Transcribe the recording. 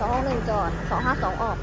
สองหนึ่งจอดสองห้าสองออก